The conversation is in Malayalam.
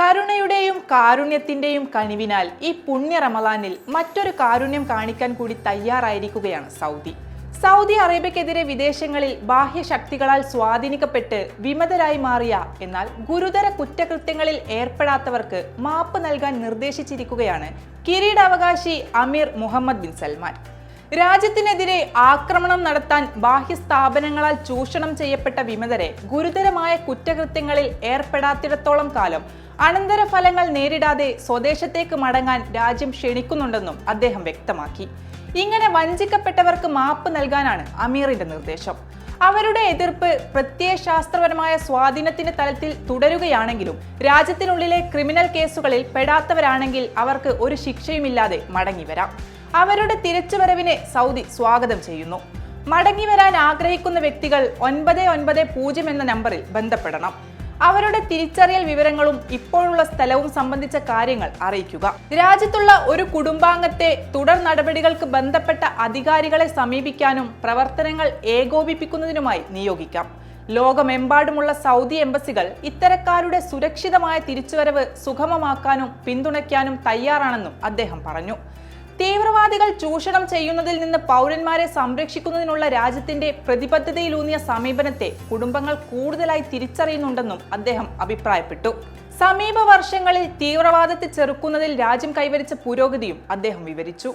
കരുണയുടെയും കാരുണ്യത്തിന്റെയും കനിവിനാൽ ഈ പുണ്യ റമലാനിൽ മറ്റൊരു കാരുണ്യം കാണിക്കാൻ കൂടി തയ്യാറായിരിക്കുകയാണ് സൗദി. സൗദി അറേബ്യക്കെതിരെ വിദേശങ്ങളിൽ ബാഹ്യശക്തികളാൽ സ്വാധീനിക്കപ്പെട്ട് വിമതരായി മാറിയ എന്നാൽ ഗുരുതര കുറ്റകൃത്യങ്ങളിൽ ഏർപ്പെടാത്തവർക്ക് മാപ്പ് നൽകാൻ നിർദ്ദേശിച്ചിരിക്കുകയാണ് കിരീടാവകാശി അമീർ മുഹമ്മദ് ബിൻ സൽമാൻ. രാജ്യത്തിനെതിരെ ആക്രമണം നടത്താൻ ബാഹ്യ സ്ഥാപനങ്ങളാൽ ചൂഷണം ചെയ്യപ്പെട്ട വിമതരെ ഗുരുതരമായ കുറ്റകൃത്യങ്ങളിൽ ഏർപ്പെടാത്തിടത്തോളം കാലം അനന്തരഫലങ്ങൾ നേരിടാതെ സ്വദേശത്തേക്ക് മടങ്ങാൻ രാജ്യം ക്ഷണിക്കുന്നുണ്ടെന്നും അദ്ദേഹം വ്യക്തമാക്കി. ഇങ്ങനെ വഞ്ചിക്കപ്പെട്ടവർക്ക് മാപ്പ് നൽകാനാണ് അമീറിന്റെ നിർദ്ദേശം. അവരുടെ എതിർപ്പ് പ്രത്യയശാസ്ത്രപരമായ സ്വാധീനത്തിന്റെ തലത്തിൽ തുടരുകയാണെങ്കിലും രാജ്യത്തിനുള്ളിലെ ക്രിമിനൽ കേസുകളിൽ പെടാത്തവരാണെങ്കിൽ അവർക്ക് ഒരു ശിക്ഷയുമില്ലാതെ മടങ്ങിവരാം അവരുടെ തിരിച്ചുവരവിനെ സൗദി സ്വാഗതം ചെയ്യുന്നു. മടങ്ങി വരാൻ ആഗ്രഹിക്കുന്ന വ്യക്തികൾ ഒൻപത് ഒൻപത് പൂജ്യം എന്ന നമ്പറിൽ ബന്ധപ്പെടണം. അവരുടെ തിരിച്ചറിയൽ വിവരങ്ങളും ഇപ്പോഴുള്ള സ്ഥലവും സംബന്ധിച്ച കാര്യങ്ങൾ അറിയിക്കുക. രാജ്യത്തുള്ള ഒരു കുടുംബാംഗത്തെ തുടർ നടപടികൾക്ക് ബന്ധപ്പെട്ട അധികാരികളെ സമീപിക്കാനും പ്രവർത്തനങ്ങൾ ഏകോപിപ്പിക്കുന്നതിനുമായി നിയോഗിക്കാം. ലോകമെമ്പാടുമുള്ള സൗദി എംബസികൾ ഇത്തരക്കാരുടെ സുരക്ഷിതമായ തിരിച്ചുവരവ് സുഗമമാക്കാനും പിന്തുണയ്ക്കാനും തയ്യാറാണെന്നും അദ്ദേഹം പറഞ്ഞു. തീവ്രവാദികൾ ചൂഷണം ചെയ്യുന്നതിൽ നിന്ന് പൗരന്മാരെ സംരക്ഷിക്കുന്നതിനുള്ള രാജ്യത്തിന്റെ പ്രതിബദ്ധതയിലൂന്നിയ സമീപനത്തെ കുടുംബങ്ങൾ കൂടുതലായി തിരിച്ചറിയുന്നുണ്ടെന്നും അദ്ദേഹം അഭിപ്രായപ്പെട്ടു. സമീപ വർഷങ്ങളിൽ തീവ്രവാദത്തെ ചെറുക്കുന്നതിൽ രാജ്യം കൈവരിച്ച പുരോഗതിയും അദ്ദേഹം വിവരിച്ചു.